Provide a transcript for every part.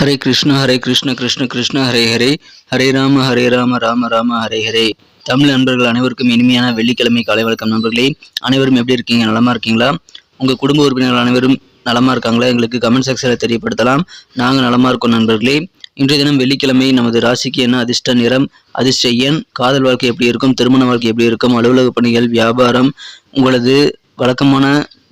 ஹரே கிருஷ்ண ஹரே கிருஷ்ண கிருஷ்ண கிருஷ்ண ஹரே ஹரே. ஹரே ராம ஹரே ராம ராம ராம ஹரே ஹரே. தமிழ் நண்பர்கள் அனைவருக்கும் இனிமையான வெள்ளிக்கிழமை காலை வழக்கம் நண்பர்களே. அனைவரும் எப்படி இருக்கீங்க? நலமா இருக்கீங்களா? உங்க குடும்ப உறுப்பினர்கள் அனைவரும் நலமா இருக்காங்களா? எங்களுக்கு கமெண்ட் செக்ஷனில் தெரியப்படுத்தலாம். நாங்கள் நலமா இருக்கோம் நண்பர்களே. இன்றைய தினம் வெள்ளிக்கிழமை நமது ராசிக்கு என்ன அதிர்ஷ்ட நிறம் அதிர்ஷ்ட எண் காதல் வாழ்க்கை எப்படி இருக்கும் திருமண வாழ்க்கை எப்படி இருக்கும் அலுவலக பணிகள் வியாபாரம் உங்களது வழக்கமான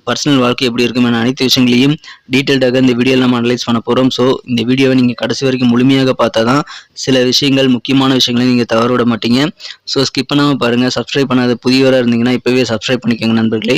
பர்சனல் வாழ்க்கை எப்படி இருக்கும் என அனைத்து விஷயங்களையும் டீட்டெயில்டாக இந்த வீடியோவில் நம்ம அனலைஸ் பண்ண போகிறோம் ஸோ இந்த வீடியோவை நீங்கள் கடைசி வரைக்கும் முழுமையாக பார்த்தா தான் சில விஷயங்கள் முக்கியமான விஷயங்களை நீங்கள் தவற விட மாட்டீங்க. ஸோ ஸ்கிப் பண்ணாமல் பாருங்கள் சப்ஸ்கிரைப் பண்ணாத புதியவராக இருந்தீங்கன்னா இப்போவே சப்ஸ்கிரைப் பண்ணிக்கோங்க நண்பர்களே.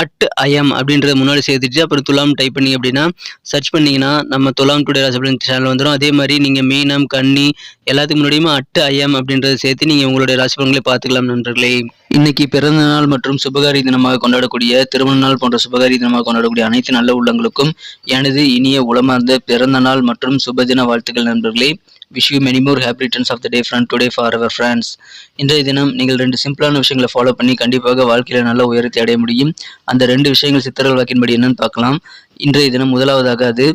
அட் ஐஎம் அப்படின்றத முன்னாடி சேர்த்துட்டு அப்புறம் துலாம் டைப் பண்ணி அப்படின்னா சர்ச் பண்ணிங்கன்னா நம்ம துலாம் டுடே ராசிபலன் சேனல் வந்துடும் அதே மாதிரி நீங்கள் மீனம் கன்னி எல்லாத்துக்கு முன்னாடியுமே அட் ஐஎம் அப்படின்றத சேர்த்து நீங்கள் உங்களுடைய ராசி பலன்களை பார்த்துக்கலாம் நண்பர்களே. இன்னைக்கு பிறந்த நாள் மற்றும் சுபகாரி தினமாக கொண்டாடக்கூடிய திருமண நாள் போன்ற சுபகாரி தினமாக கொண்டாடக்கூடிய அனைத்து நல்ல உள்ளங்களுக்கும் எனது இனிய உளமார்ந்த பிறந்த நாள் மற்றும் சுபதின வாழ்த்துக்கள் நண்பர்களே. Wish you many more happy returns of the day friend today for our friends இன்றைய தினம் நீங்கள் ரெண்டு சிம்பிளான விஷயங்களை ஃபாலோ பண்ணி கண்டிப்பாக வாழ்க்கையில் நல்ல உயரத்தை அடைய முடியும். அந்த ரெண்டு விஷயங்கள் சித்தர்கள் வாக்கின்படி என்னன்னு பார்க்கலாம். இன்றைய தினம் முதலாவதாக அது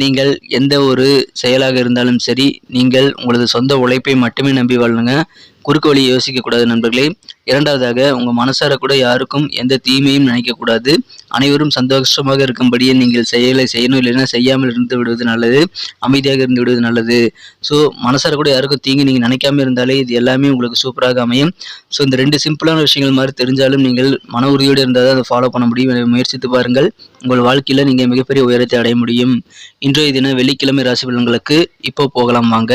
நீங்கள் எந்த ஒரு செயலாக இருந்தாலும் சரி நீங்கள் உங்களது சொந்த உழைப்பை மட்டுமே நம்பி வாழுங்க. குறுக்கு வழி யோசிக்கக்கூடாது நண்பர்களே. இரண்டாவதாக உங்கள் மனசார கூட யாருக்கும் எந்த தீமையும் நினைக்கக்கூடாது. அனைவரும் சந்தோஷமாக இருக்கும்படியே நீங்கள் செயலை செய்யணும் இல்லைன்னா செய்யாமல் இருந்து விடுவது நல்லது அமைதியாக இருந்து விடுவது நல்லது. ஸோ மனசார கூட யாருக்கும் தீங்கு நீங்கள் நினைக்காம இருந்தாலே இது எல்லாமே உங்களுக்கு சூப்பராக அமையும். ஸோ இந்த ரெண்டு சிம்பிளான விஷயங்கள் மாதிரி தெரிஞ்சாலும் நீங்கள் மன உறுதியோடு இருந்தால் தான் அதை ஃபாலோ பண்ண முடியும். முயற்சித்து பாருங்கள். உங்கள் வாழ்க்கையில் நீங்கள் மிகப்பெரிய உயரத்தை அடைய முடியும். இன்றைய தினம் வெள்ளிக்கிழமை ராசி பலன்களுக்கு இப்போ போகலாம் வாங்க.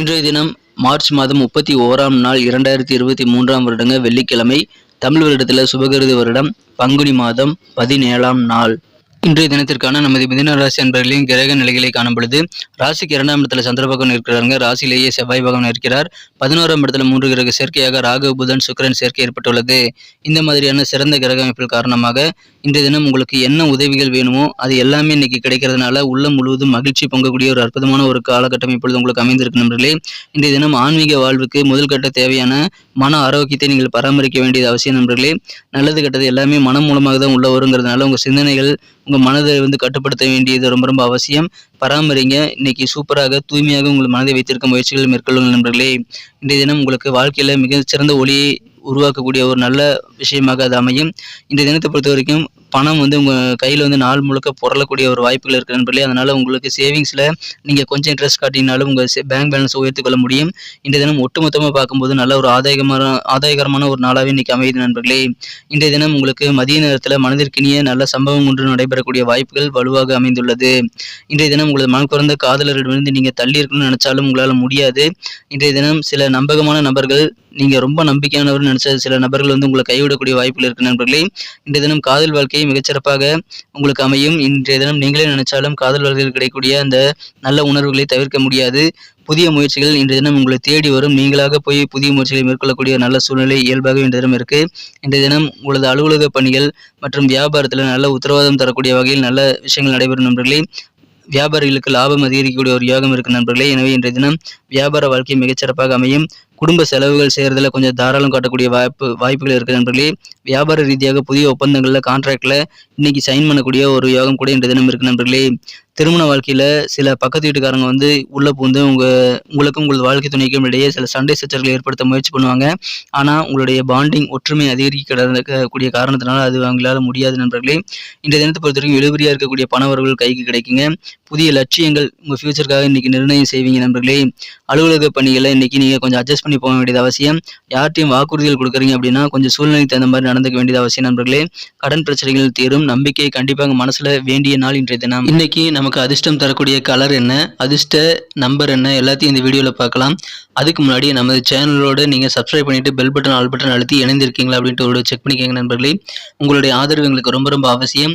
இன்றைய தினம் மார்ச் மாதம் முப்பத்தி ஓராம் நாள் இரண்டாயிரத்தி இருபத்தி மூன்றாம் வருடங்க வெள்ளிக்கிழமை. தமிழ் வருடத்தில் சுபகிருதி வருடம் பங்குனி மாதம் பதினேழாம் நாள். இன்றைய தினத்திற்கான நமது மிதன ராசி அன்பர்களின் கிரக நிலைகளை காணும் பொழுது ராசிக்கு இரண்டாம் இடத்துல சந்திரபகவான் இருக்கிறாங்க ராசியிலேயே செவ்வாய் பகவான் இருக்கிறார். பதினோராம் இடத்துல மூன்று கிரக சேர்க்கையாக ராகு புதன் சுக்கரன் சேர்க்கை ஏற்பட்டுள்ளது. இந்த மாதிரியான சிறந்த கிரக அமைப்பில் காரணமாக இன்றைய தினம் உங்களுக்கு என்ன உதவிகள் வேணுமோ அது எல்லாமே இன்னைக்கு கிடைக்கிறதுனால உள்ளம் முழுவதும் மகிழ்ச்சி பொங்கக்கூடிய ஒரு அற்புதமான ஒரு காலகட்டம் இப்பொழுது உங்களுக்கு அமைந்திருக்கு நண்பர்களே. இன்றைய தினம் ஆன்மீக வாழ்வுக்கு முதல் கட்ட தேவையான மன ஆரோக்கியத்தை நீங்கள் பராமரிக்க வேண்டியது அவசியம் நண்பர்களே. நல்லது கெட்டது எல்லாமே மனம் மூலமாக தான் உள்ள வருங்கிறதுனால உங்கள் சிந்தனைகள் உங்கள் மனதை வந்து கட்டுப்படுத்த வேண்டியது ரொம்ப ரொம்ப அவசியம். பராமரிங்க. இன்னைக்கு சூப்பராக தூய்மையாக உங்கள் மனதை வைத்திருக்க முயற்சிகள் மேற்கொள்ளுங்கள் நண்பர்களே. இன்றைய தினம் உங்களுக்கு வாழ்க்கையில் மிகச்சிறந்த ஒளியை உருவாக்கக்கூடிய ஒரு நல்ல விஷயமாக அது அமையும். இந்த தினத்தை பொறுத்த வரைக்கும் பணம் வந்து உங்கள் கையில் வந்து நாள் முழுக்க புரளக்கூடிய ஒரு வாய்ப்புகள் இருக்குது நண்பர்களே. அதனால் உங்களுக்கு சேவிங்ஸில் நீங்கள் கொஞ்சம் இன்ட்ரெஸ்ட் காட்டினாலும் உங்கள் பேங்க் பேலன்ஸை உயர்த்தி கொள்ள முடியும். இந்த தினம் ஒட்டுமொத்தமாக பார்க்கும்போது நல்ல ஒரு ஆதாயகமான ஆதாயகரமான ஒரு நாளாகவே இன்றைக்கி அமையுது நண்பர்களே. இன்றைய தினம் உங்களுக்கு மதிய நேரத்தில் மனதிற்கினிய நல்ல சம்பவம் ஒன்று நடைபெறக்கூடிய வாய்ப்புகள் வலுவாக அமைந்துள்ளது. இன்றைய தினம் உங்களது மனம் குறைந்த காதலரிடமிருந்து நீங்கள் தள்ளி இருக்கணும்னு நினச்சாலும் உங்களால் முடியாது. இன்றைய தினம் சில நம்பகமான நபர்கள் நீங்கள் ரொம்ப நம்பிக்கையானவர் நினச்ச சில நபர்கள் வந்து உங்களை கைவிடக்கூடிய வாய்ப்புகள் இருக்கு நண்பர்களே. இன்றைய தினம் காதல் வாழ்க்கையை மிகச்சிறப்பாக உங்களுக்கு அமையும். இன்றைய தினம் நீங்களே நினைச்சாலும் காதல் வாழ்க்கையில் கிடைக்கக்கூடிய அந்த நல்ல உணர்வுகளை தவிர்க்க முடியாது. புதிய முயற்சிகள் இன்றைய தினம் உங்களை தேடி வரும். நீங்களாக போய் புதிய முயற்சிகளை மேற்கொள்ளக்கூடிய நல்ல சூழ்நிலை இயல்பாக இன்றைய தினம் இருக்கு. இன்றைய தினம் உங்களது அலுவலக பணிகள் மற்றும் வியாபாரத்தில் நல்ல உத்தரவாதம் தரக்கூடிய வகையில் நல்ல விஷயங்கள் நடைபெறும் நண்பர்களே. வியாபாரிகளுக்கு லாபம் அதிகரிக்கக்கூடிய ஒரு யோகம் இருக்கு நண்பர்களே. எனவே இன்றைய தினம் வியாபார வாழ்க்கை மிகச்சிறப்பாக அமையும். குடும்ப செலவுகள் செய்கிறதுல கொஞ்சம் தாராளம் காட்டக்கூடிய வாய்ப்பு வாய்ப்புகள் இருக்குது நண்பர்களே. வியாபார ரீதியாக புதிய ஒப்பந்தங்களில் கான்ட்ராக்டில் இன்னைக்கு சைன் பண்ணக்கூடிய ஒரு யோகம் கூட இன்றைய தினம் இருக்குது நண்பர்களே. திருமண வாழ்க்கையில் சில பக்கத்து வீட்டுக்காரங்க வந்து உள்ளே பூந்து உங்கள் உங்களுக்கும் உங்களது வாழ்க்கை துணைக்கும் இடையே சில சண்டை சச்சரவுகளை ஏற்படுத்த முயற்சி பண்ணுவாங்க. ஆனால் உங்களுடைய பாண்டிங் ஒற்றுமை அதிகரிக்கக்கூடிய காரணத்தினால அது அவங்களால முடியாது நண்பர்களே. இன்றைய தினத்தை பொறுத்த வரைக்கும் இழுபறியாக இருக்கக்கூடிய பணவர்கள் கைக்கு கிடைக்குங்க. புதிய லட்சியங்கள் உங்கள் ஃபியூச்சருக்காக இன்றைக்கி நிர்ணயம் செய்வீங்க நண்பர்களே. அலுவலக பணிகளை இன்றைக்கி நீங்கள் கொஞ்சம் அட்ஜஸ்ட் பண்ணி போக வேண்டியது அவசியம். யார்ட்டையும் வாக்குறுதிகள் கொடுக்குறீங்க அப்படின்னா கொஞ்சம் சூழ்நிலைக்கு தகுந்த மாதிரி நடந்துக்க வேண்டியது அவசியம் நண்பர்களே. கடன் பிரச்சனைகள் தீரும். நம்பிக்கை கண்டிப்பாக மனசில் வேண்டிய நாள் இன்றைய தினம். இன்றைக்கி நமக்கு அதிர்ஷ்டம் தரக்கூடிய கலர் என்ன? அதிர்ஷ்ட நம்பர் என்ன? எல்லாத்தையும் இந்த வீடியோவில் பார்க்கலாம். அதுக்கு முன்னாடி நமது சேனலோடு நீங்கள் சப்ஸ்கிரைப் பண்ணிவிட்டு பெல் பட்டன் ஆல் பட்டன் அழுத்தி இணைந்திருக்கீங்களா அப்படின்ட்டு ஒரு செக் பண்ணிக்கோங்க நண்பர்களே. உங்களுடைய ஆதரவு எங்களுக்கு ரொம்ப ரொம்ப அவசியம்.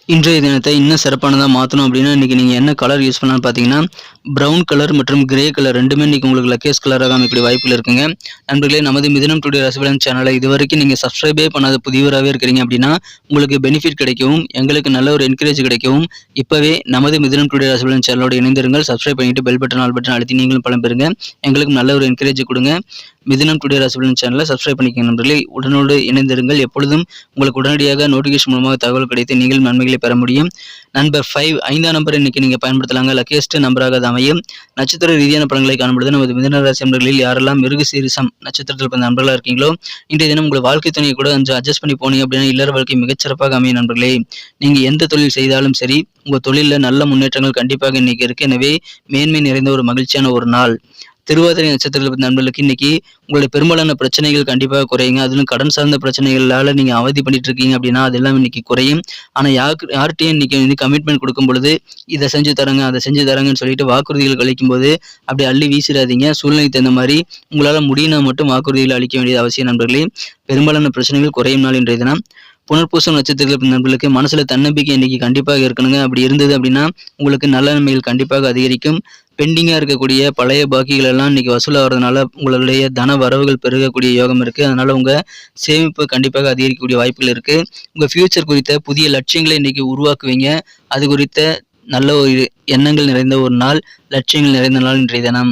இன்றைய தினத்தை இன்னும் சிறப்பானதாக மாற்றணும் அப்படின்னா இன்றைக்கி நீங்கள் என்ன கலர் யூஸ் பண்ணலாம்னு பார்த்தீங்கன்னா ப்ரௌன் கலர் மற்றும் கிரே கலர் ரெண்டுமே இன்றைக்கி உங்களுக்கு லக்கேஸ் கலராக அமைக்கக்கூடிய வாய்ப்புகள் இருக்குங்க. நண்பர்களே நமது மிதனம் டுடே ரசிபலன் சேனலை இது வரைக்கும் நீங்கள் சப்ஸ்கிரைபே பண்ணாத புதியவராகவே இருக்கிறீங்க அப்படின்னா உங்களுக்கு பெனிஃபிட் கிடைக்கவும் எங்களுக்கு நல்ல ஒரு என்கரேஜ் கிடைக்கவும் இப்போவே நமது மிதனம் டுடே ரசிபலன் சேனலோட இணைந்திருங்கள். சப்ஸ்கிரைப் பண்ணிவிட்டு பெல் பட்டன் ஆல் பட்டன் அழுத்தி நீங்களும் பலம் பெறுங்க எங்களுக்கு நல்ல ஒரு என்கரேஜ் கொடுங்க. மிதினம் டுடே ராசிபலன் சேனலை சப்ஸ்கிரைப் பண்ணிக்கங்க நண்பர்களே. உடனோடு இணைந்திருங்கள். எப்பொழுதும் உங்களுக்கு உடனடியாக நோட்டிஃபிகேஷன் மூலமாக தகவல் கிடைத்து நீங்கள் நன்மைகளை பெற முடியும். நண்பர் ஃபைவ் ஐந்தாம் நம்பர் இன்னைக்கு நீங்கள் பயன்படுத்தலாங்க. லக்கியஸ்ட் நம்பராக அது அமையும். நட்சத்திர ரீதியான படங்களை காணும்பொழுது நமது மிதன ராசி நண்பர்களில் யாரெல்லாம் மிருக சீரிசம் நட்சத்திரத்தில் பிறந்த நண்பர்களாக இருக்கீங்களோ இன்றைய தினம் உங்கள் வாழ்க்கை துணையை கூட கொஞ்சம் அட்ஜஸ்ட் பண்ணி போனீங்க அப்படின்னா இல்லற வாழ்க்கை மிகச்சிறப்பாக அமையும் நண்பர்களே. நீங்கள் எந்த தொழில் செய்தாலும் சரி உங்கள் தொழிலில் நல்ல முன்னேற்றங்கள் கண்டிப்பாக இன்னைக்கு இருக்கு. எனவே மேன்மை நிறைந்த ஒரு மகிழ்ச்சியான ஒரு நாள். திருவாதிரை நட்சத்திரத்தில் நண்பர்களுக்கு இன்னைக்கு உங்களுடைய பெரும்பாலான பிரச்சனைகள் கண்டிப்பாக குறையுங்க. அதிலும் கடன் சார்ந்த பிரச்சனைகளால் நீங்கள் அவதி பண்ணிட்டு இருக்கீங்க அப்படின்னா அதெல்லாம் இன்னைக்கு குறையும். ஆனால் யாருக்கு யார்கிட்டயும் இன்னைக்கு வந்து கமிட்மெண்ட் கொடுக்கும் பொழுது இதை செஞ்சு தரங்க அதை செஞ்சு தரங்கன்னு சொல்லிட்டு வாக்குறுதிகள் அளிக்கும் போது அப்படி அள்ளி வீசிடாதீங்க. சூழ்நிலைக்கு தகுந்த மாதிரி உங்களால் முடியினா மட்டும் வாக்குறுதிகள் அளிக்க வேண்டியது அவசியம் நண்பர்களே. பெரும்பாலான பிரச்சனைகள் குறையும் நாள் இன்றைய தினம். புனர்பூசம் நட்சத்திரத்தில் நண்பர்களுக்கு மனசுல தன்னம்பிக்கை இன்னைக்கு கண்டிப்பாக இருக்கணுங்க. அப்படி இருந்தது அப்படின்னா உங்களுக்கு நல்ல நன்மைகள் கண்டிப்பாக அதிகரிக்கும். பெண்டிங்காக இருக்கக்கூடிய பழைய பாக்கிகள் எல்லாம் இன்னைக்கு வசூலாகிறதுனால உங்களுடைய தன வரவுகள் பெருகக்கூடிய யோகம் இருக்குது அதனால் உங்கள் சேமிப்பு கண்டிப்பாக அதிகரிக்கக்கூடிய வாய்ப்புகள் இருக்குது உங்கள் ஃப்யூச்சர் குறித்த புதிய லட்சியங்களை இன்றைக்கி உருவாக்குவீங்க. அது குறித்த நல்ல ஒரு எண்ணங்கள் நிறைந்த ஒரு நாள் லட்சியங்கள் நிறைந்த நாள் இன்றைய தினம்.